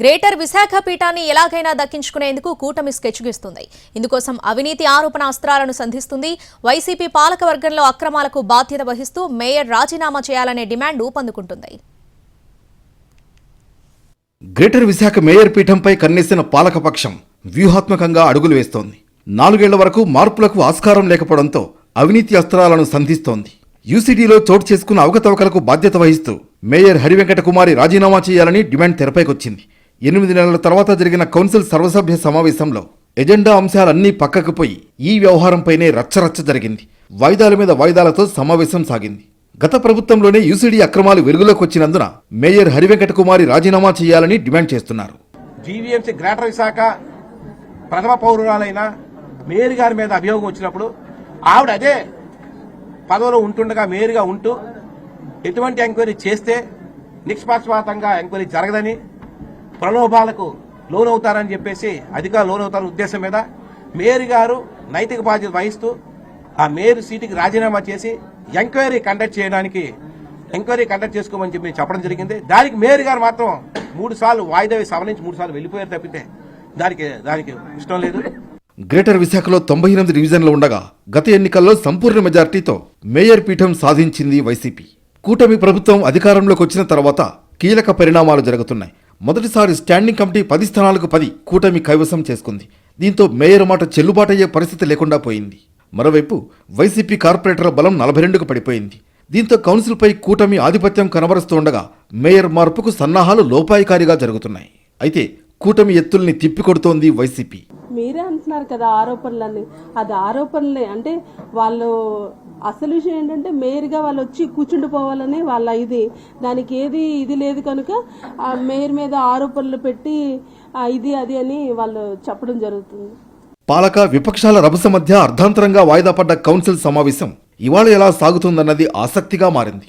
Greater Visakha పీఠాన్ని ఎలాగైనా దక్కించుకునేందుకు కూటమి స్కెచ్ గీస్తుంది. ఇందుకోసం అవినీతి ఆరోపణ అస్త్రాలను సంధిస్తుంది. వైసీపీ పాలకవర్గంలో అక్రమాలకు బాధ్యత వహిస్తూ మేయర్ రాజీనామా చేయాలనే డిమాండ్ ఊపందుకుంటుంది. గ్రేటర్ విశాఖ మేయర్ పీఠంపై కన్నేసిన పాలకపక్షం వ్యూహాత్మకంగా అడుగులు వేస్తోంది. నాలుగేళ్ళ వరకు మార్పులకు ఆస్కారం లేకపోవడంతో అవినీతి అస్త్రాలను సంధిస్తోంది. యూసీడీలో చోటు చేసుకున్న అవకతవకలకు బాధ్యత వహిస్తూ మేయర్ హరివెంకట కుమారి రాజీనామా చేయాలని డిమాండ్ తెరపైకొచ్చింది. ఎనిమిది నెలల తర్వాత జరిగిన కౌన్సిల్ సర్వసభ్య సమావేశంలో ఎజెండా అంశాలన్నీ పక్కకు పోయి ఈ వ్యవహారంపైనే రచ్చరచ్చ జరిగింది. వాయిదాల మీద వాయిదాలతో సమావేశం సాగింది. గత ప్రభుత్వంలోనే యూసీడీ అక్రమాలు వెలుగులోకి వచ్చినందున మేయర్ హరివెంకట కుమారి రాజీనామా చేయాలని డిమాండ్ చేస్తున్నారు. జీవీఎంసీ గ్రేటర్ విశాఖ ప్రథమ పౌరురాలైన మేయర్ గారి మీద అభియోగం వచ్చినప్పుడు ఆవిడ అదే పదవిలో ఉంటుండగా మేయర్గా ఉంటూ ఎటువంటి ఎంక్వైరీ చేస్తే నిష్పక్షపాతంగా ఎంక్వైరీ జరగదని ప్రలోభాలకు లోనవుతారని చెప్పేసి అధికారులు లోనవుతారు ఉద్దేశం మీద మేయర్ గారు నైతిక బాధ్యత వహిస్తూ ఆ మేయర్ సీటుకి రాజీనామా చేసి ఎంక్వైరీ కండక్ట్ చేయడానికి ఎంక్వైరీ కండక్ట్ చేసుకోమని చెప్పి చెప్పడం జరిగింది. దానికి మేయర్ గారు మాత్రం మూడు సార్లు వాయిదా సభ నుంచి మూడు సార్లు వెళ్ళిపోయారు తప్పితే దానికి దానికి ఇష్టం లేదు. గ్రేటర్ విశాఖలో తొంభై ఎనిమిది డివిజన్లు ఉండగా గత ఎన్నికల్లో సంపూర్ణ మెజార్టీతో మేయర్ పీఠం సాధించింది వైసీపీ. కూటమి ప్రభుత్వం అధికారంలోకి వచ్చిన తర్వాత కీలక పరిణామాలు జరుగుతున్నాయి. మొదటిసారి స్టాండింగ్ కమిటీ పది స్థానాలకు పది కూటమి కైవసం చేసుకుంది. దీంతో మేయర్ మాట చెల్లుబాటయ్యే పరిస్థితి లేకుండా పోయింది. మరోవైపు వైసీపీ కార్పొరేటర్ల బలం నలభై రెండుకు పడిపోయింది. దీంతో కౌన్సిల్పై కూటమి ఆధిపత్యం కనబరుస్తుండగా మేయర్ మార్పుకు సన్నాహాలు లోపాయికారిగా జరుగుతున్నాయి. అయితే కూటమి ఎత్తుల్ని తిప్పికొడుతోంది వైసీపీ. మీరే అంటున్నారు కదా ఆరోపణలని అది ఆరోపణలే. అంటే వాళ్ళు అసలు విషయం ఏంటంటే మేయర్గా వాళ్ళు వచ్చి కూర్చుండిపోవాలని వాళ్ళ ఇది. దానికి ఏది ఇది లేదు కనుక ఆ మేయర్ మీద ఆరోపణలు పెట్టి ఇది అది అని వాళ్ళు చెప్పడం జరుగుతుంది. పాలక విపక్షాల రభస మధ్య అర్ధాంతరంగా వాయిదా పడ్డ కౌన్సిల్ సమావేశం ఇవాళ ఎలా సాగుతుందన్నది ఆసక్తిగా మారింది.